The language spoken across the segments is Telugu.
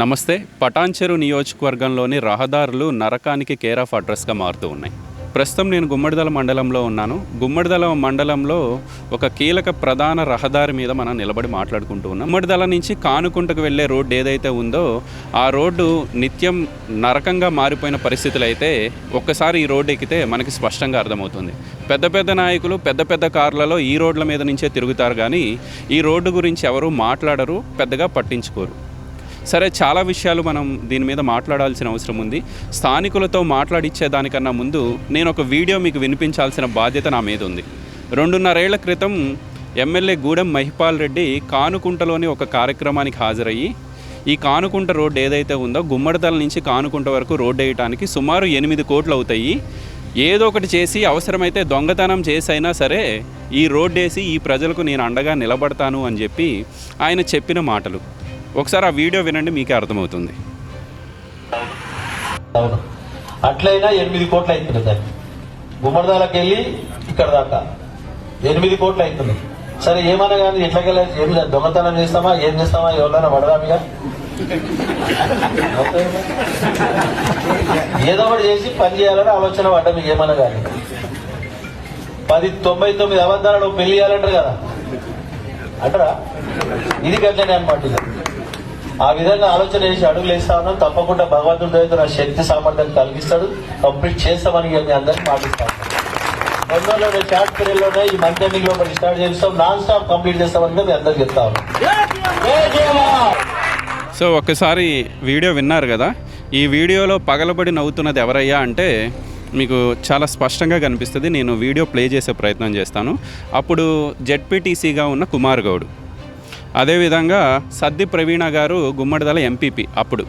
నమస్తే పటాన్చెరు నియోజకవర్గంలోని రహదారులు నరకానికి కేర్ ఆఫ్ అడ్రస్గా మారుతూ ఉన్నాయి. ప్రస్తుతం నేను గుమ్మడిదల మండలంలో ఉన్నాను. గుమ్మడిదల మండలంలో ఒక కీలక ప్రధాన రహదారి మీద మనం నిలబడి మాట్లాడుకుంటూ ఉన్నాం. గుమ్మడిదల నుంచి కానుకుంటకు వెళ్ళే రోడ్డు ఏదైతే ఉందో ఆ రోడ్డు నిత్యం నరకంగా మారిపోయిన పరిస్థితులు అయితే ఒక్కసారి ఈ రోడ్డు ఎక్కితే మనకి స్పష్టంగా అర్థమవుతుంది. పెద్ద పెద్ద నాయకులు పెద్ద పెద్ద కార్లలో ఈ రోడ్ల మీద నుంచే తిరుగుతారు కానీ ఈ రోడ్డు గురించి ఎవరు మాట్లాడరు పెద్దగా పట్టించుకోరు. సరే చాలా విషయాలు మనం దీని మీద మాట్లాడాల్సిన అవసరం ఉంది. స్థానికులతో మాట్లాడిచ్చే దానికన్నా ముందు నేను ఒక వీడియో మీకు వినిపించాల్సిన బాధ్యత నా మీద ఉంది. రెండున్నరేళ్ళ క్రితం ఎమ్మెల్యే గూడెం మహిపాల్ రెడ్డి కానుకుంటలోని ఒక కార్యక్రమానికి హాజరయ్యి ఈ కానుకుంట రోడ్డు ఏదైతే ఉందో గుమ్మడితల నుంచి కానుకుంట వరకు రోడ్డు వేయటానికి సుమారు ఎనిమిది కోట్లు అవుతాయి. ఏదో ఒకటి చేసి అవసరమైతే దొంగతనం చేసైనా సరే ఈ రోడ్డు వేసి ఈ ప్రజలకు నేను అండగా నిలబడతాను అని చెప్పి ఆయన చెప్పిన మాటలు. ఒకసారి ఆ వీడియో వినండి మీకే అర్థమవుతుంది. అవును. అట్లయినా ఎనిమిది కోట్లు అవుతుంది సార్. గుమ్మడిదాలకు వెళ్ళి ఇక్కడ దాకా. ఎనిమిది కోట్లు అవుతుంది సరే ఏమన్నా కానీ ఎట్లకెళ్ళి ఏం లేదు దొంగతనం చేస్తామా ఏం చేస్తామా ఎవరైనా పడదామిగా? ఏదో ఒకటి చేసి పని చేయాలని ఆలోచన పడ్డ మీకు ఏమన్నా కానీ. పది తొంభై తొమ్మిది అబద్ధాలు పెళ్ళి చేయాలంటారు కదా. అంటారా? ఇది గట్లనే అనమాట ఆ విధంగా ఆలోచన చేసి అడుగులు వేస్తా ఉన్నాం. తప్పకుండా భగవంతుడి దగ్గర నా శక్తి సామర్థ్యం కలిగిస్తాడు. కంప్లీట్ చేస్తామని మీ అందరికీ పాటిస్తాను తొందరలోనే షార్ట్ పీరియడ్లోనే ఈ మంత్ ఎండింగ్లో మరి స్టార్ట్ చేస్తాం. నాన్ స్టాప్ కంప్లీట్ చేస్తామని మీ అందరికి చెప్తా ఉన్నాం. సో ఒక్కసారి వీడియో విన్నారు కదా? ఈ వీడియోలో పగలబడి నవ్వుతున్నది ఎవరయ్యా అంటే మీకు చాలా స్పష్టంగా కనిపిస్తుంది. నేను వీడియో ప్లే చేసే ప్రయత్నం చేస్తాను. అప్పుడు జెడ్పీటీసీగా ఉన్న కుమార్ గౌడ్. అదేవిధంగా సద్ది ప్రవీణ గారు గుమ్మడిదల ఎంపీపీ అప్పుడు.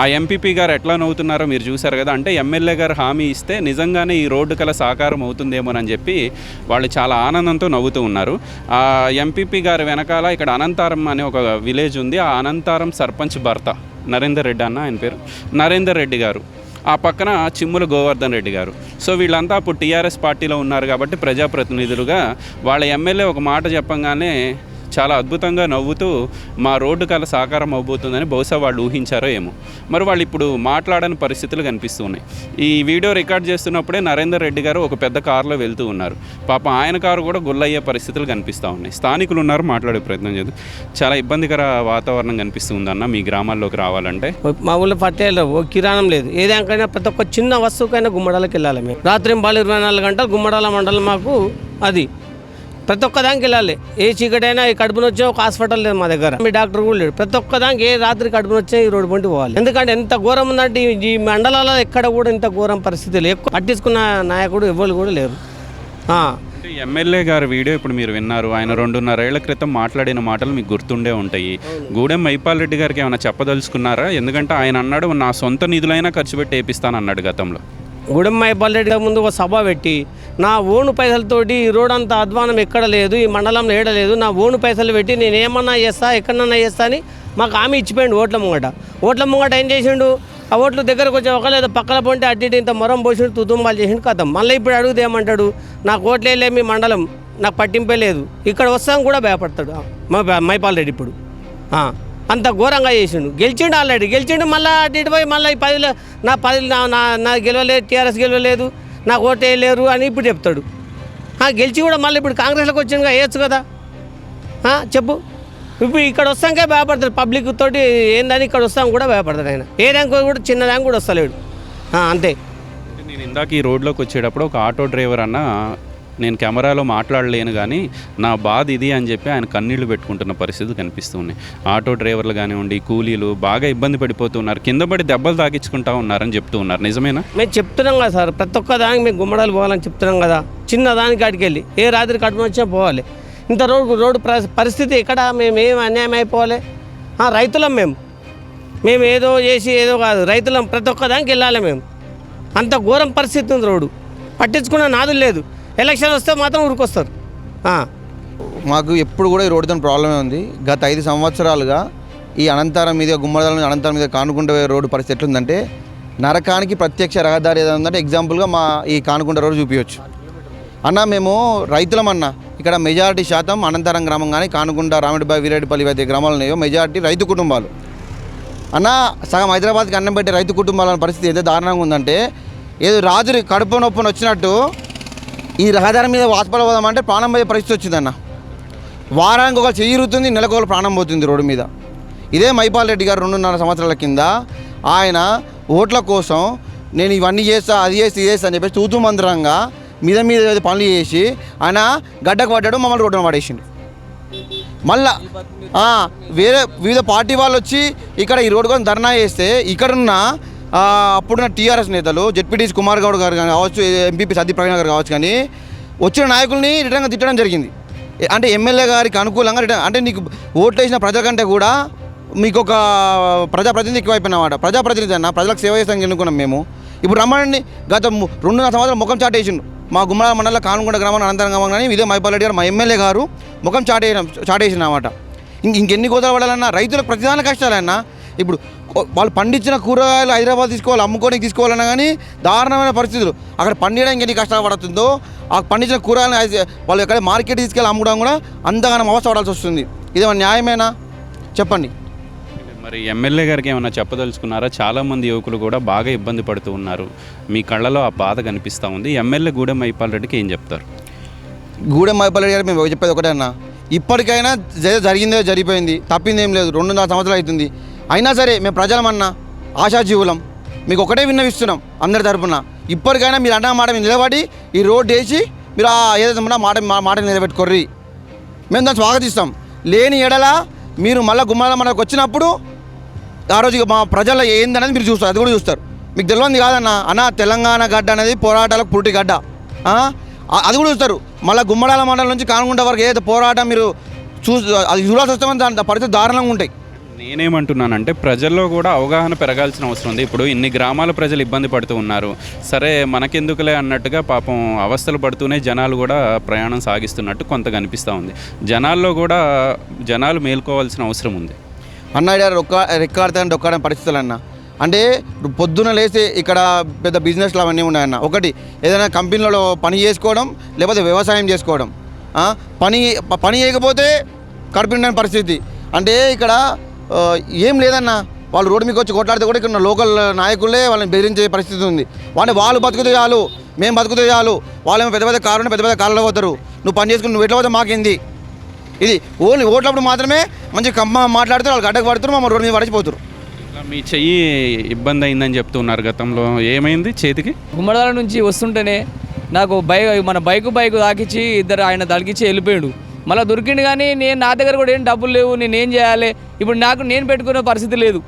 ఆ ఎంపీపీ గారు ఎట్లా నవ్వుతున్నారో మీరు చూశారు కదా అంటే ఎమ్మెల్యే గారు హామీ ఇస్తే నిజంగానే ఈ రోడ్డు కల సాకారం అవుతుందేమోనని చెప్పి వాళ్ళు చాలా ఆనందంతో నవ్వుతూ ఉన్నారు. ఆ ఎంపీపీ గారి వెనకాల ఇక్కడ అనంతారం అనే ఒక విలేజ్ ఉంది. ఆ అనంతారం సర్పంచ్ భర్త నరేందర్ రెడ్డి అన్న ఆయన పేరు. నరేందర్ రెడ్డి గారు. ఆ పక్కన చిమ్ముల గోవర్ధన్ రెడ్డి గారు. సో వీళ్ళంతా అప్పుడు టీఆర్ఎస్ పార్టీలో ఉన్నారు కాబట్టి ప్రజాప్రతినిధులుగా వాళ్ళ ఎమ్మెల్యే ఒక మాట చెప్పంగానే చాలా అద్భుతంగా నవ్వుతూ మా రోడ్డు కల సాకారం అవబోతుందని బహుశా వాళ్ళు ఊహించారో ఏమో. మరి వాళ్ళు ఇప్పుడు మాట్లాడని పరిస్థితులు కనిపిస్తున్నాయి. ఈ వీడియో రికార్డ్ చేస్తున్నప్పుడే నరేందర్ రెడ్డి గారు ఒక పెద్ద కారులో వెళ్తూ ఉన్నారు. పాప ఆయన కారు కూడా గుల్లయ్యే పరిస్థితులు కనిపిస్తూ ఉన్నాయి. స్థానికులు ఉన్నారు మాట్లాడే ప్రయత్నం చేద్దాం. చాలా ఇబ్బందికర వాతావరణం కనిపిస్తుందన్న మీ గ్రామాల్లోకి రావాలంటే? మా ఊళ్ళో పట్టేలు కిరాణం లేదు. ఏదైనా ప్రతి ఒక్క చిన్న వస్తువుకైనా గుమ్మడాలకు వెళ్ళాలి మేము. రాత్రి బాలు ఇరవై నాలుగు గంటలు గుమ్మడాల మండలం మాకు అది. ప్రతి ఒక్క దానికి వెళ్ళాలి. ఏ చీకటైనా ఈ కడుపున వచ్చే ఒక హాస్పిటల్ లేదు మా దగ్గర. మీ డాక్టర్ కూడా లేడు. ప్రతి ఒక్క దానికి ఏ రాత్రి కడుపున వచ్చే ఈ రోడ్డు పంటి పోవాలి. ఎందుకంటే ఎంత ఘోరం ఉందంటే ఈ- మండలాల్లో ఎక్కడ కూడా ఇంత ఘోరం పరిస్థితి లేదు. ఎక్కువ పట్టించుకున్న నాయకుడు ఎవరు కూడా లేరు. ఎమ్మెల్యే గారి వీడియో ఇప్పుడు మీరు విన్నారు. ఆయన రెండున్నరేళ్ళ క్రితం మాట్లాడిన మాటలు మీకు గుర్తుండే ఉంటాయి. గూడెం మైపాల్ రెడ్డి గారికి ఏమైనా చెప్పదలుచుకున్నారా? ఎందుకంటే ఆయన అన్నాడు నా సొంత నిధులైనా ఖర్చు పెట్టి వేపిస్తాను అన్నాడు గతంలో. గుడెమ్మాయి పల్లెడి ముందు ఒక సభ పెట్టి నా ఓను పైసలతోటి ఈ రోడ్ అంత అధ్వానం ఎక్కడ లేదు ఈ మండలంలో ఏడలేదు నా ఓను పైసలు పెట్టి నేను ఏమన్నా చేస్తా ఎక్కడన్నా చేస్తా అని మాకు హామీ ఇచ్చిపోయిండు ఓట్ల ముంగట. ఓట్ల ముంగట ఏం చేసిండు? ఆ ఓట్లు దగ్గరకు వచ్చే ఒక లేదా పక్కన పొంటే అడ్డి ఇటు ఇంత మొరం పోసిండు తుతుంబాలు చేసిండు కథం. మళ్ళీ ఇప్పుడు అడుగుతే ఏమంటాడు? నాకు ఓట్లేలే మీ మండలం నాకు పట్టింపే లేదు. ఇక్కడ వస్తాం కూడా భయపడతాడు. మైపాల్ రెడ్డి ఇప్పుడు. అంత ఘోరంగా చేసిండు. గెలిచిండు ఆల్రెడీ. గెలిచిండు మళ్ళీ అటు ఇటు పోయి మళ్ళీ ఈ పదిలో నా పది నా నా నా గెలవలేదు టీఆర్ఎస్ గెలవలేదు నాకు ఓటు వేయలేరు అని ఇప్పుడు చెప్తాడు. గెలిచి కూడా మళ్ళీ ఇప్పుడు కాంగ్రెస్లోకి వచ్చిందిగా వేయచ్చు కదా. చెప్పు. ఇప్పుడు ఇక్కడ వస్తాకే భయపడతాడు పబ్లిక్ తోటి ఏందని ఇక్కడ వస్తాం కూడా భయపడతాడు ఆయన. ఏ ర్యాంక్ కూడా చిన్న ర్యాంక్ కూడా వస్తలేడు. అంతే. నేను ఇందాక ఈ రోడ్లోకి వచ్చేటప్పుడు ఒక ఆటో డ్రైవర్ అన్న నేను కెమెరాలో మాట్లాడలేను కానీ నా బాధ ఇది అని చెప్పి ఆయన కన్నీళ్ళు పెట్టుకుంటున్న పరిస్థితి కనిపిస్తున్నాయి ఆటో డ్రైవర్లు కానివ్వండి కూలీలు బాగా ఇబ్బంది పడిపోతున్నారు కింద పడి దెబ్బలు తాగించుకుంటా ఉన్నారని చెప్తూ ఉన్నారు. నిజమేనా? మేము చెప్తున్నాం కదా సార్ ప్రతి ఒక్క దానికి మేము గుమ్మడాలు పోవాలని చెప్తున్నాం కదా. చిన్న దానికి కాడికి వెళ్ళి ఏ రాత్రి కట్టుకుని వచ్చినా పోవాలి. ఇంత రోడ్డు రోడ్డు ప్ర- పరిస్థితి ఎక్కడ? మేము ఏం అన్యాయం అయిపోవాలి? ఆ, రైతులం మేము. మేము ఏదో చేసి ఏదో కాదు రైతులం ప్రతి ఒక్క దానికి వెళ్ళాలి మేము. అంత ఘోరం పరిస్థితి ఉంది రోడ్డు. పట్టించుకున్న నాదులు లేదు. ఎలక్షన్ వస్తే మాత్రం ఊరికొస్తారు. మాకు ఎప్పుడు కూడా ఈ రోడ్డుతో ప్రాబ్లమే ఉంది. గత ఐదు సంవత్సరాలుగా ఈ అనంతరం మీద గుమ్మడాల నుంచి అనంతరం మీద కానుకుంట రోడ్డు పరిస్థితి ఎట్లుందంటే నరకానికి ప్రత్యక్ష రహదారి ఏదైనా ఉందంటే ఎగ్జాంపుల్గా మా ఈ కానుకుంట రోడ్డు చూపించవచ్చు అన్న మేము రైతులం అన్న ఇక్కడ మెజారిటీ శాతం అనంతరం గ్రామం కానీ కానుకుంట రామిడిబాయి వీరేడిపల్లి అయితే గ్రామాలు ఉన్నాయో మెజారిటీ రైతు కుటుంబాలు. అన్న సగం హైదరాబాద్కి అన్నం పెట్టే రైతు కుటుంబాల పరిస్థితి ఎంత దారుణంగా ఉందంటే ఏదో రాజు కడుపు నొప్పిని వచ్చినట్టు ఈ రహదారి మీద హాస్పిటల్ పోదామంటే ప్రాణం పోయే పరిస్థితి వచ్చిందన్న. వారానికి ఒక చెయ్యి నెలకొకరు నెలకు ఒక ప్రాణం పోతుంది రోడ్డు మీద. ఇదే మైపాల్ రెడ్డి గారు రెండున్నర సంవత్సరాల కింద ఆయన ఓట్ల కోసం నేను ఇవన్నీ చేస్తా అది చేస్తా ఇది చేస్తా అని చెప్పేసి తూతూ మంత్రంగా మీద మీద పనులు చేసి ఆయన గడ్డకు పడ్డాడు మమ్మల్ని రోడ్డున పడేసిండు. మళ్ళా వేరే వివిధ పార్టీ వాళ్ళు వచ్చి ఇక్కడ ఈ రోడ్డు కోసం ధర్నా చేస్తే ఇక్కడున్న అప్పుడున్న టీఆర్ఎస్ నేతలు జెడ్పీటీసీ కుమార్ గౌడ్ గారు కానీ కావచ్చు ఎంపీపీ సతీ ప్రవీణ్ గారు కావచ్చు కానీ వచ్చిన నాయకుల్ని రిటర్న్గా తిట్టడం జరిగింది. అంటే ఎమ్మెల్యే గారికి అనుకూలంగా రిటర్న్ అంటే నీకు ఓట్లు వేసిన ప్రజల కంటే కూడా మీకు ఒక ప్రజాప్రతినిధి ఎక్కువైపోయినమాట. ప్రజాప్రతినిధి అన్న ప్రజలకు సేవ చేస్తానికి ఎన్నుకున్నాం మేము. ఇప్పుడు రమ్మని గత రెండున్న రెండున్నర సంవత్సరాలు ముఖం చాటేసిండు మా గుమ్మల మండల కానుగొండ గ్రామం అనంతరం గ్రామం కానీ ఇదే మైపాలరెడ్డి గారు మా ఎమ్మెల్యే గారు ముఖం చాటే చాటేసిన అన్నమాట ఇంక ఇంకెన్ని గోదాలు పడాలన్నా రైతులకు ప్రతిదాని కష్టాలన్నా ఇప్పుడు వాళ్ళు పండించిన కూరగాయలు హైదరాబాద్ తీసుకోవాలి అమ్ముకోనికి తీసుకోవాలన్నా కానీ దారుణమైన పరిస్థితులు. అక్కడ పండించడానికి ఎన్ని కష్టాలు పడుతుందో ఆ పండించిన కూరగాయలు వాళ్ళు ఎక్కడ మార్కెట్ తీసుకెళ్ళి అమ్మడం కూడా అంతగానం అవస్థ పడాల్సి వస్తుంది ఇదేమన్నా న్యాయమేనా? చెప్పండి. మరి ఎమ్మెల్యే గారికి ఏమైనా చెప్పదలుచుకున్నారా? చాలామంది యువకులు కూడా బాగా ఇబ్బంది పడుతూ ఉన్నారు. మీ కళ్ళలో ఆ బాధ కనిపిస్తూ ఉంది. ఎమ్మెల్యే గూడెం మైపాల్ రెడ్డికి ఏం చెప్తారు? గూడెం మైపల్లి గారు మేము చెప్పేది ఒకటే అన్న. ఇప్పటికైనా జరిగిందే జరిగిపోయింది. తప్పింది ఏం లేదు రెండున్నర సంవత్సరాలు అవుతుంది. అయినా సరే మేము ప్రజలమన్నా ఆశాజీవులం. మీకు ఒకటే విన్నవిస్తున్నాం అందరి తరపున. ఇప్పటికైనా మీరు అన్న మాట మీద నిలబడి ఈ రోడ్డు వేసి మీరు ఆ ఏదైతే ఉన్నా మాట మా మాట నిలబెట్టుకోర్రి. మేము దాన్ని స్వాగతిస్తాం. లేని ఎడల మీరు మళ్ళీ గుమ్మాల మనకు వచ్చినప్పుడు ఆ రోజు మా ప్రజల ఏందనేది మీరు చూస్తారు. అది కూడా చూస్తారు. మీకు తెలియంది కాదన్న అన్న తెలంగాణ గడ్డ అనేది పోరాటాలకు పుట్టి గడ్డ. అది కూడా చూస్తారు. మళ్ళీ గుమ్మడాల మండలం నుంచి కానుకుంట వరకు ఏదైతే పోరాటం మీరు చూ అది చూడాల్సి వస్తామని దాని పరిస్థితి దారుణంగా ఉంటాయి. నేనేమంటున్నానంటే ప్రజల్లో కూడా అవగాహన పెరగాల్సిన అవసరం ఉంది. ఇప్పుడు ఇన్ని గ్రామాల ప్రజలు ఇబ్బంది పడుతూ ఉన్నారు. సరే మనకెందుకులే అన్నట్టుగా పాపం అవస్థలు పడుతూనే జనాలు కూడా ప్రయాణం సాగిస్తున్నట్టు కొంత కనిపిస్తూ ఉంది. జనాల్లో కూడా జనాలు మేల్కోవాల్సిన అవసరం ఉంది. అన్న రొక్క రెక్కాడితే ఒక్కడని పరిస్థితులు అన్న అంటే పొద్దున లేస్తే ఇక్కడ పెద్ద బిజినెస్లు అవన్నీ ఉన్నాయన్న. ఒకటి ఏదైనా కంపెనీలలో పని చేసుకోవడం లేకపోతే వ్యవసాయం చేసుకోవడం. పని పని చేయకపోతే కడుపుండని పరిస్థితి. అంటే ఇక్కడ ఏం లేదన్న. వాళ్ళు రోడ్డు మీకు వచ్చి కొట్లాడితే కూడా ఇక్కడ ఉన్న లోకల్ నాయకులే వాళ్ళని బెదిరించే పరిస్థితి ఉంది. వాళ్ళు వాళ్ళు బతుకుతే చాలు మేము బతుకుతే చాలు. వాళ్ళేమో పెద్ద పెద్ద కారు పెద్ద పెద్ద కార్లో పోతారు. నువ్వు పని చేసుకుని నువ్వు ఎట్లా పోతే మాకేంది? ఇది ఓన్లీ ఓట్లప్పుడు మాత్రమే మంచి కమ్మ మాట్లాడితే వాళ్ళు గడ్డకు పడుతున్నారు మమ్మల్ని రోడ్డు మీద పడిచిపోతారు మీ చెయ్యి ఇబ్బంది అయిందని చెప్తున్నారు గతంలో. ఏమైంది చేతికి? గుమ్మడాల నుంచి వస్తుంటేనే నాకు బైక్ మన బైక్ బైక్ తాకిచ్చి ఇద్దరు ఆయన తలికిచ్చి వెళ్ళిపోయాడు. మళ్ళీ దొరికిండు కానీ నేను నా దగ్గర కూడా ఏం డబ్బులు లేవు నేను ఏం చేయాలి? ఇప్పుడు నాకు నేను పెట్టుకునే పరిస్థితి లేదు.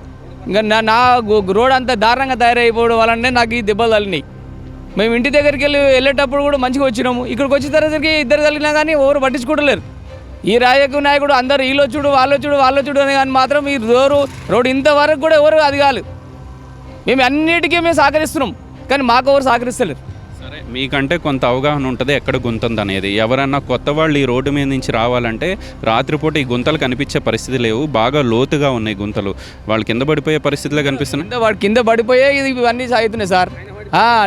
ఇంకా నా నా గో- రోడ్ అంతా దారుణంగా తయారైపోవడం వలనే నాకు ఈ దెబ్బలు తగిలినాయి. మేము ఇంటి దగ్గరికి వెళ్ళి వెళ్ళేటప్పుడు కూడా మంచిగా వచ్చినాము. ఇక్కడికి వచ్చిన తర్వాతకి ఇద్దరు తగిలినా కానీ ఎవరు పట్టించుకోవట్లేరు. ఈ రాజకీయ నాయకుడు అందరు వీళ్ళు చూడు వాళ్ళు చూడు వాళ్ళు చూడు అని కానీ మాత్రం ఈ రోడ్డు రోడ్డు ఇంతవరకు కూడా ఎవరు అది కాదు మేము అన్నిటికీ మేము సహకరిస్తున్నాం. కానీ మాకు ఎవరు సహకరిస్తలేరు. మీకంటే కొంత అవగాహన ఉంటుంది ఎక్కడ గుంతుంది అనేది ఎవరన్నా కొత్త వాళ్ళు ఈ రోడ్డు మీద నుంచి రావాలంటే రాత్రిపూట ఈ గుంతలు కనిపించే పరిస్థితి లేవు. బాగా లోతుగా ఉన్నాయి గుంతలు. వాళ్ళు కింద పడిపోయే పరిస్థితిలో కనిపిస్తున్నాయి. కింద వాడు కింద పడిపోయే ఇది ఇవన్నీ సాగుతున్నాయి సార్.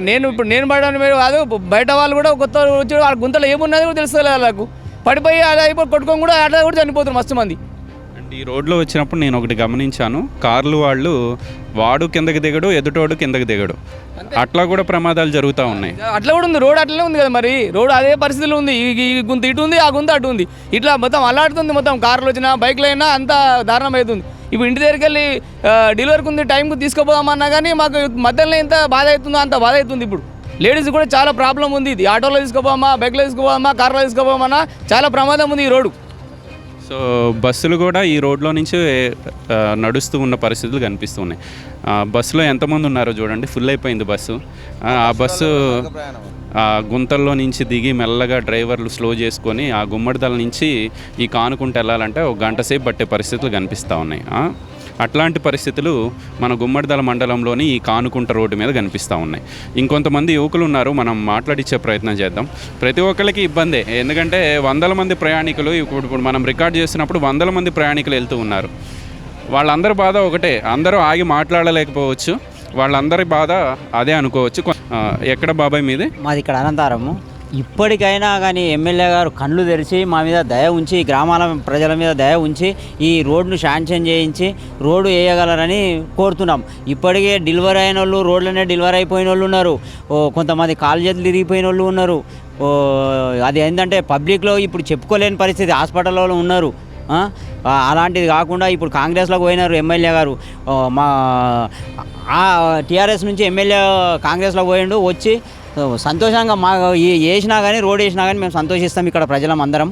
నేను ఇప్పుడు నేను పడడం మీరు కాదు బయట వాళ్ళు కూడా కొత్త వచ్చి వాళ్ళ గుంతలు ఏమున్నది కూడా తెలుస్తుంది వాళ్ళకు. పడిపోయి అది అయిపోయి కొట్టుకొని కూడా అట్లా కూడా చనిపోతున్నారు మస్తు మంది. అండ్ ఈ రోడ్లో వచ్చినప్పుడు నేను ఒకటి గమనించాను. కార్లు వాళ్ళు వాడు కిందకి దిగడు ఎదుటోడు కిందకి దిగడు. అట్లా కూడా ప్రమాదాలు జరుగుతూ ఉన్నాయి. అట్లా కూడా ఉంది. రోడ్ అట్లనే ఉంది కదా మరి. రోడ్ అదే పరిస్థితిలో ఉంది. ఈ గుంత ఇటు ఉంది ఆ గుంత అటు ఉంది. ఇట్లా మొత్తం అల్లాడుతుంది మొత్తం కార్లు వచ్చినా బైక్లు అయినా అంతా దారుణం అవుతుంది ఇప్పుడు ఇంటి దగ్గరికి వెళ్ళి డెలివరీకి ఉంది టైంకి తీసుకుపోదామన్నా కానీ మాకు మధ్యలో ఎంత బాధ అవుతుందో అంత బాధ అవుతుంది ఇప్పుడు. లేడీస్ కూడా చాలా ప్రాబ్లం ఉంది. ఇది ఆటోలో తీసుకుపోమా బైక్లో తీసుకుపోమా కార్లో తీసుకుపోమన్నా చాలా ప్రమాదం ఉంది ఈ రోడ్డు. సో బస్సులు కూడా ఈ రోడ్లో నుంచి నడుస్తూ ఉన్న పరిస్థితులు కనిపిస్తున్నాయి. బస్సులో ఎంతమంది ఉన్నారో చూడండి ఫుల్ అయిపోయింది బస్సు. ఆ, బస్సు ఆ గుంతల్లో నుంచి దిగి మెల్లగా డ్రైవర్లు స్లో చేసుకొని ఆ గుమ్మడిదల నుంచి ఈ కానుకుంటూ వెళ్ళాలంటే ఒక గంట సేపు పట్టే పరిస్థితులు కనిపిస్తూ ఉన్నాయి. అట్లాంటి పరిస్థితులు మన గుమ్మడిదల మండలంలోని ఈ కానుకుంట రోడ్డు మీద కనిపిస్తూ ఉన్నాయి. ఇంకొంతమంది యువకులు ఉన్నారు మనం మాట్లాడిచ్చే ప్రయత్నం చేద్దాం. ప్రతి ఒక్కరికి ఇబ్బందే ఎందుకంటే వందల మంది ప్రయాణికులు ఇప్పుడు ఇప్పుడు మనం రికార్డ్ చేసినప్పుడు వందల మంది ప్రయాణికులు వెళ్తూ ఉన్నారు. వాళ్ళందరి బాధ ఒకటే అందరూ ఆగి మాట్లాడలేకపోవచ్చు వాళ్ళందరి బాధ అదే అనుకోవచ్చు. కొ- ఎక్కడ బాబాయ్ మీది? మాది ఇక్కడ అనంతారము. ఇప్పటికైనా కానీ ఎమ్మెల్యే గారు కళ్ళు తెరిచి మా మీద దయ ఉంచి గ్రామాల ప్రజల మీద దయ ఉంచి ఈ రోడ్ను శాంక్షన్ చేయించి రోడ్డు వేయగలరని కోరుతున్నాం. ఇప్పటికే డెలివరీ అయిన వాళ్ళు రోడ్లనే డెలివరీ అయిపోయిన వాళ్ళు ఉన్నారు. ఓ కొంతమంది కాలు చేతులు ఇరిగిపోయిన వాళ్ళు ఉన్నారు అది ఏంటంటే పబ్లిక్లో ఇప్పుడు చెప్పుకోలేని పరిస్థితి. హాస్పిటల్లో ఉన్నారు. అలాంటిది కాకుండా ఇప్పుడు కాంగ్రెస్లోకి పోయినారు ఎమ్మెల్యే గారు. మా టీఆర్ఎస్ నుంచి ఎమ్మెల్యే కాంగ్రెస్లో పోయిండు వచ్చి సంతోషంగా మా వేసినా కానీ రోడ్ వేసినా కానీ మేము సంతోషిస్తాం ఇక్కడ ప్రజలం అందరం.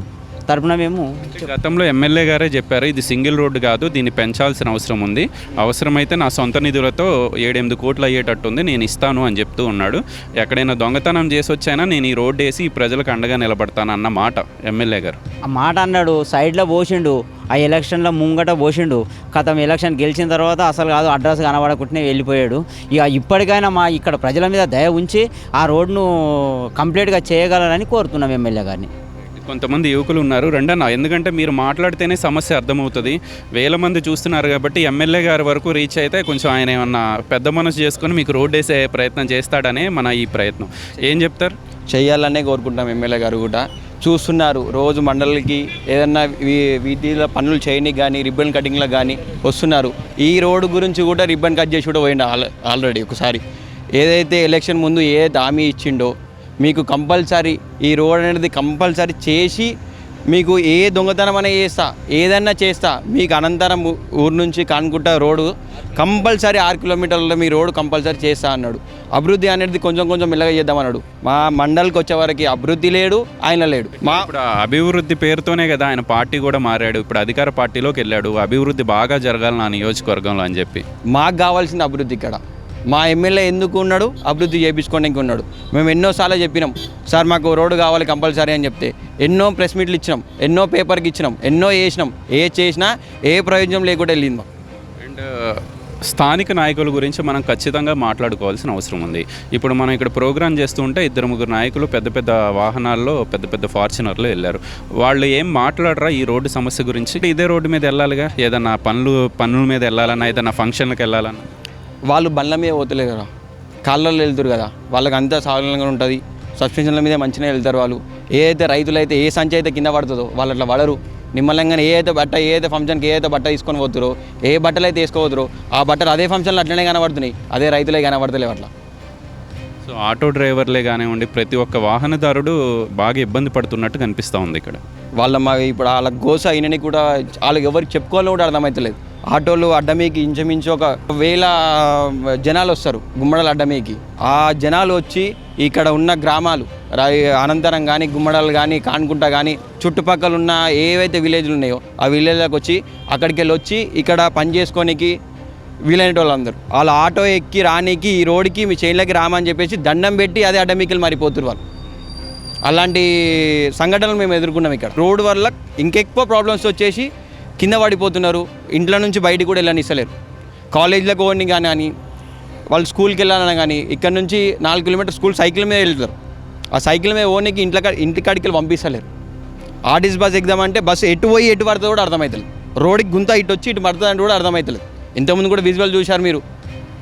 తరపున మేము గతంలో ఎమ్మెల్యే గారే చెప్పారు ఇది సింగిల్ రోడ్డు కాదు దీన్ని పెంచాల్సిన అవసరం ఉంది. అవసరమైతే నా సొంత నిధులతో ఏడెనిమిది కోట్లు అయ్యేటట్టు ఉంది నేను ఇస్తాను అని చెప్తూ ఉన్నాడు. ఎక్కడైనా దొంగతనం చేసి వచ్చైనా నేను ఈ రోడ్డు వేసి ఈ ప్రజలకు అండగా నిలబడతాను అన్న మాట ఎమ్మెల్యే గారు. ఆ మాట అన్నాడు సైడ్లో పోసిండు ఆ ఎలక్షన్లో ముంగట పోసిండు. కథం ఎలక్షన్ గెలిచిన తర్వాత అసలు కాదు అడ్రస్ కనబడకుండానే వెళ్ళిపోయాడు. ఇక ఇప్పటికైనా మా ఇక్కడ ప్రజల మీద దయ ఉంచి ఆ రోడ్ను కంప్లీట్గా చేయగలరని కోరుతున్నాం ఎమ్మెల్యే గారిని. కొంతమంది యువకులు ఉన్నారు. రెండన్నా ఎందుకంటే మీరు మాట్లాడితేనే సమస్య అర్థమవుతుంది. వేల మంది చూస్తున్నారు కాబట్టి ఎమ్మెల్యే గారి వరకు రీచ్ అయితే కొంచెం ఆయన ఏమన్నా పెద్ద మనసు చేసుకొని మీకు రోడ్ వేసే ప్రయత్నం చేస్తాడనే మన ఈ ప్రయత్నం. ఏం చెప్తారు? చేయాలనే కోరుకుంటాం ఎమ్మెల్యే గారు కూడా. చూస్తున్నారు రోజు మండలికి ఏదన్నా వీ- వీటిలో పనులు చేయని కానీ రిబ్బన్ కటింగ్లో కానీ వస్తున్నారు. ఈ రోడ్డు గురించి కూడా రిబ్బన్ కట్ చేసి కూడా పోయిండు ఆల్ ఆల్రెడీ ఒకసారి. ఏదైతే ఎలక్షన్ ముందు ఏ హామీ ఇచ్చిండో మీకు కంపల్సరీ ఈ రోడ్ అనేది కంపల్సరీ చేసి మీకు ఏ దొంగతనం అనే చేస్తా ఏదన్నా చేస్తా మీకు అనంతరం ఊరు నుంచి కానుకుంటా రోడ్డు కంపల్సరీ ఆరు కిలోమీటర్ల మీ రోడ్డు కంపల్సరీ చేస్తా అన్నాడు. అభివృద్ధి అనేది కొంచెం కొంచెం మెల్లగా చేద్దామన్నాడు మా మండలికి వచ్చే వరకు అభివృద్ధి లేడు ఆయన లేడు. మా అభివృద్ధి పేరుతోనే కదా ఆయన పార్టీ కూడా మారాడు. ఇప్పుడు అధికార పార్టీలోకి వెళ్ళాడు. అభివృద్ధి బాగా జరగాలి నా నియోజకవర్గంలో అని చెప్పి. మాకు కావాల్సిన అభివృద్ధి ఇక్కడ. మా ఎమ్మెల్యే ఎందుకు ఉన్నాడు? అభివృద్ధి చేయించుకోవడానికి ఉన్నాడు మేము ఎన్నోసార్లు చెప్పినాం సార్ మాకు రోడ్డు కావాలి కంపల్సరీ అని చెప్తే. ఎన్నో ప్రెస్ మీట్లు ఇచ్చినాం ఎన్నో పేపర్కి ఇచ్చినాం ఎన్నో చేసినాం. ఏ చేసినా ఏ ప్రయోజనం లేకుండా వెళ్ళింది అండ్ స్థానిక నాయకుల గురించి మనం ఖచ్చితంగా మాట్లాడుకోవాల్సిన అవసరం ఉంది. ఇప్పుడు మనం ఇక్కడ ప్రోగ్రామ్ చేస్తూ ఉంటే ఇద్దరు ముగ్గురు నాయకులు పెద్ద పెద్ద వాహనాల్లో పెద్ద పెద్ద ఫార్చునర్లో వెళ్ళారు. వాళ్ళు ఏం మాట్లాడరా ఈ రోడ్డు సమస్య గురించి? ఇదే రోడ్డు మీద వెళ్ళాలిగా? ఏదన్నా పనులు పనుల మీద వెళ్ళాలన్నా ఏదన్నా ఫంక్షన్లకు వెళ్ళాలన్నా? వాళ్ళు బండ్ల మీద పోతలేరు కదా. కాళ్ళల్లో వెళ్తారు కదా. వాళ్ళకి అంతా సాధారణంగా ఉంటుంది. సస్పెన్షన్ల మీద మంచిగా వెళ్తారు వాళ్ళు. ఏ అయితే రైతులు అయితే ఏ సంచి అయితే కింద పడుతుందో వాళ్ళు అట్లా పడరు నిమ్మలంగానే ఏ అయితే బట్ట ఏ అయితే ఫంక్షన్కి ఏ అయితే బట్ట తీసుకొని పోతురో ఏ బట్టలు అయితే వేసుకోవద్దురో ఆ బట్టలు అదే ఫంక్షన్లో అట్లనే కనబడుతున్నాయి. అదే రైతులే కనబడతలేవు అట్లా. సో ఆటో డ్రైవర్లే కానివ్వండి ప్రతి ఒక్క వాహనదారుడు బాగా ఇబ్బంది పడుతున్నట్టు కనిపిస్తూ ఉంది ఇక్కడ. వాళ్ళ మా ఇప్పుడు వాళ్ళ గోస అయినని కూడా వాళ్ళకి ఎవరికి చెప్పుకోవాలో కూడా అర్థమవుతలేదు ఆటోలు అడ్డమీకి ఇంచుమించు ఒక వేల జనాలు వస్తారు గుమ్మడల అడ్డమీకి. ఆ జనాలు వచ్చి ఇక్కడ ఉన్న గ్రామాలు అనంతరం కానీ గుమ్మడలు కానీ కానుకుంట కానీ చుట్టుపక్కల ఉన్న ఏవైతే విలేజ్లు ఉన్నాయో ఆ విలేజ్లకు వచ్చి అక్కడికి వెళ్ళి వచ్చి ఇక్కడ పని చేసుకోనికి వీలైన వాళ్ళందరూ వాళ్ళ ఆటో ఎక్కి రానికి ఈ రోడ్డుకి మీ చైన్లకి రామని చెప్పేసి దండం పెట్టి అదే అడ్డమికలు మారిపోతున్నారు వాళ్ళు. అలాంటి సంఘటనలు మేము ఎదుర్కొన్నాం ఇక్కడ. రోడ్ వల్ల ఇంకెక్కువ ప్రాబ్లమ్స్ వచ్చేసి కింద పడిపోతున్నారు. ఇంట్లో నుంచి బయటికి కూడా వెళ్ళనిస్తలేరు. కాలేజీలకు పోని కానీ అని వాళ్ళు స్కూల్కి వెళ్ళాలన్నా కానీ ఇక్కడ నుంచి నాలుగు కిలోమీటర్ స్కూల్ సైకిల్ మీద వెళ్తారు. ఆ సైకిల్ మీద ఓనికి ఇంట్లో ఇంటి కాడికి వెళ్ళి పంపిస్తలేరు. ఆర్టీసీ బస్ ఎగ్దామంటే అంటే బస్సు ఎటు పోయి ఎటు పడుతుందో కూడా అర్థమవుతుంది రోడ్కి గుంత ఇటు వచ్చి ఇటు పడుతుంది అంటే కూడా అర్థమవుతుంది ఇంతకుముందు కూడా విజువల్ చూశారు మీరు.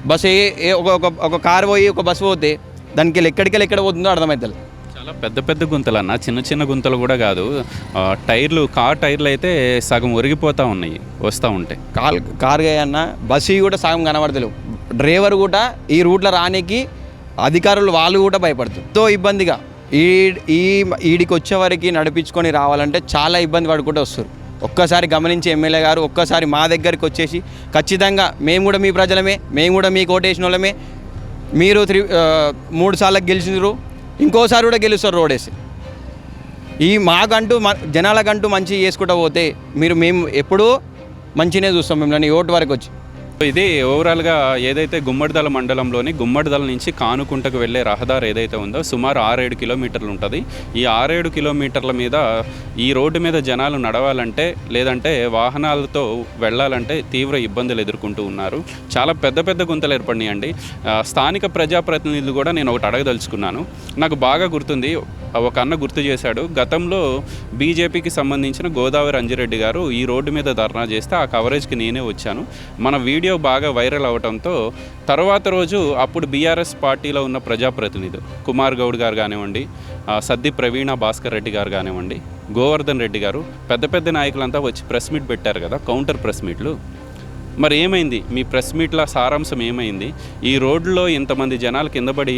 బస్సు ఏ ఏ ఒక ఒక ఒక కారు పోయి ఒక బస్సు పోతే దానికి వెళ్ళి ఎక్కడికి వెళ్ళి ఎక్కడ పోతుందో అర్థమవుతుంది. చాలా పెద్ద పెద్ద గుంతలు అన్న. చిన్న చిన్న గుంతలు కూడా కాదు. టైర్లు కార్ టైర్లు అయితే సగం ఒరిగిపోతూ ఉన్నాయి వస్తూ ఉంటాయి కాల్ కార్ అన్న బస్సు కూడా సగం కనబడతలేవు. డ్రైవర్ కూడా ఈ రూట్లో రానికి అధికారులు వాళ్ళు కూడా భయపడుతారు. ఎంతో ఇబ్బందిగా. ఈ ఈ ఈడికి వచ్చే వరకు నడిపించుకొని రావాలంటే చాలా ఇబ్బంది పడుకుంటూ వస్తారు. ఒక్కసారి గమనించి ఎమ్మెల్యే గారు ఒక్కసారి మా దగ్గరికి వచ్చేసి ఖచ్చితంగా మేము కూడా మీ ప్రజలమే మేము కూడా మీకు ఓటేసిన వాళ్ళమే. మీరు త్రి మూడు సార్లకు గెలిచినారు ఇంకోసారి కూడా గెలుస్తారు రోడేసి. ఈ మాకంటూ మ జనాలకంటూ మంచి చేసుకుంటూ పోతే మీరు మేము ఎప్పుడూ మంచినే చూస్తాం మిమ్మల్ని ఓటు వరకు వచ్చి. ఇది ఓవరాల్గా ఏదైతే గుమ్మడిదల మండలంలోని గుమ్మడిదల నుంచి కానుకుంటకు వెళ్ళే రహదారి ఏదైతే ఉందో సుమారు ఆరేడు కిలోమీటర్లు ఉంటుంది. ఈ ఆరేడు కిలోమీటర్ల మీద ఈ రోడ్డు మీద జనాలు నడవాలంటే లేదంటే వాహనాలతో వెళ్ళాలంటే తీవ్ర ఇబ్బందులు ఎదుర్కొంటూ ఉన్నారు. చాలా పెద్ద పెద్ద గుంతలు ఏర్పడినాయండి. స్థానిక ప్రజాప్రతినిధులు కూడా నేను ఒకటి అడగదలుచుకున్నాను. నాకు బాగా గుర్తుంది ఒక అన్న గుర్తు చేశాడు. గతంలో బీజేపీకి సంబంధించిన గోదావరి అంజిరెడ్డి గారు ఈ రోడ్డు మీద ధర్నా చేస్తే ఆ కవరేజ్కి నేనే వచ్చాను. మన వీడియో వీడియో బాగా వైరల్ అవడంతో తర్వాత రోజు అప్పుడు బీఆర్ఎస్ పార్టీలో ఉన్న ప్రజాప్రతినిధులు కుమార్ గౌడ్ గారు కానివ్వండి సద్ది ప్రవీణ భాస్కర్ రెడ్డి గారు కానివ్వండి గోవర్ధన్ రెడ్డి గారు పెద్ద పెద్ద నాయకులంతా వచ్చి ప్రెస్ మీట్ పెట్టారు కదా కౌంటర్ ప్రెస్ మీట్లు. మరి ఏమైంది? మీ ప్రెస్ మీట్ల సారాంశం ఏమైంది? ఈ రోడ్లో ఇంతమంది జనాలు కిందపడి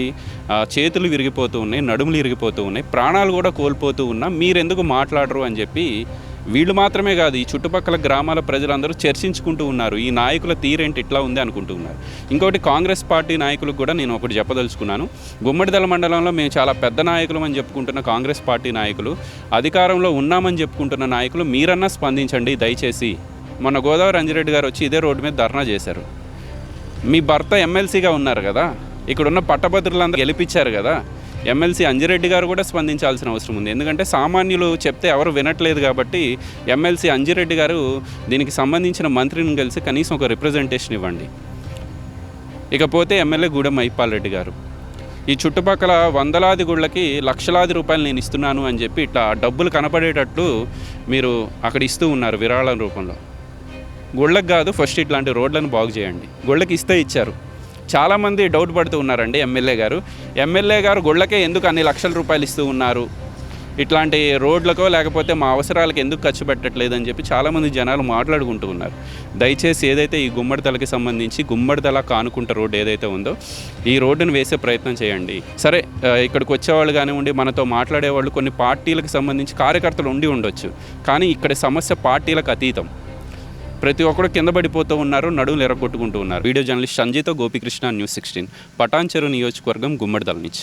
చేతులు విరిగిపోతూ ఉన్నాయి నడుములు విరిగిపోతూ ఉన్నాయి ప్రాణాలు కూడా కోల్పోతూ ఉన్నా మీరెందుకు మాట్లాడరు అని చెప్పి వీళ్ళు మాత్రమే కాదు ఈ చుట్టుపక్కల గ్రామాల ప్రజలందరూ చర్చించుకుంటూ ఉన్నారు. ఈ నాయకుల తీరేంటి ఇట్లా ఉంది అనుకుంటూ ఉన్నారు. ఇంకొకటి కాంగ్రెస్ పార్టీ నాయకులకు కూడా నేను ఒకటి చెప్పదలుచుకున్నాను. గుమ్మడిదల మండలంలో మేము చాలా పెద్ద నాయకులు అని చెప్పుకుంటున్న కాంగ్రెస్ పార్టీ నాయకులు అధికారంలో ఉన్నామని చెప్పుకుంటున్న నాయకులు మీరన్నా స్పందించండి దయచేసి. మొన్న గోదావరి అంజిరెడ్డి గారు వచ్చి ఇదే రోడ్డు మీద ధర్నా చేశారు. మీ భర్త ఎమ్మెల్సీగా ఉన్నారు కదా ఇక్కడున్న పట్టభద్రులందరూ గెలిపించారు కదా ఎమ్మెల్సీ అంజిరెడ్డి గారు కూడా స్పందించాల్సిన అవసరం ఉంది. ఎందుకంటే సామాన్యులు చెప్తే ఎవరు వినట్లేదు కాబట్టి ఎమ్మెల్సీ అంజిరెడ్డి గారు దీనికి సంబంధించిన మంత్రిని కలిసి కనీసం ఒక రిప్రజెంటేషన్ ఇవ్వండి. ఇకపోతే ఎమ్మెల్యే గూడెం మైపాల్ రెడ్డి గారు ఈ చుట్టుపక్కల వందలాది గుళ్ళకి లక్షలాది రూపాయలు నేను ఇస్తున్నాను అని చెప్పి ఇట్లా డబ్బులు కనపడేటట్లు మీరు అక్కడ ఇస్తూ ఉన్నారు విరాళం రూపంలో. గుళ్ళకు కాదు ఫస్ట్ ఇట్లాంటి రోడ్లను బాగు చేయండి. గుళ్ళకి ఇస్తే ఇచ్చారు. చాలామంది డౌట్ పడుతూ ఉన్నారండి ఎమ్మెల్యే గారు. ఎమ్మెల్యే గారు గుళ్ళకే ఎందుకు అన్ని లక్షల రూపాయలు ఇస్తూ ఉన్నారు? ఇట్లాంటి రోడ్లకో లేకపోతే మా అవసరాలకు ఎందుకు ఖర్చు పెట్టట్లేదు అని చెప్పి చాలామంది జనాలు మాట్లాడుకుంటూ ఉన్నారు. దయచేసి ఏదైతే ఈ గుమ్మడిదలకి సంబంధించి గుమ్మడిదల కానుకుంట రోడ్డు ఏదైతే ఉందో ఈ రోడ్డును వేసే ప్రయత్నం చేయండి. సరే ఇక్కడికి వచ్చేవాళ్ళు కానివ్వండి మనతో మాట్లాడేవాళ్ళు కొన్ని పార్టీలకు సంబంధించి కార్యకర్తలు ఉండి ఉండొచ్చు. కానీ ఇక్కడ సమస్య పార్టీలకు అతీతం. ప్రతి ఒక్కరు కింద పడిపోతూ ఉన్నారు నడువులు ఎరగొట్టుకుంటూ ఉన్నారు. వీడియో జర్నలిస్ట్ సంజీతో గోపికృష్ణ న్యూస్ సిక్స్టీన్ పటాన్చెరు నియోజకవర్గం గుమ్మడిదల నుంచి.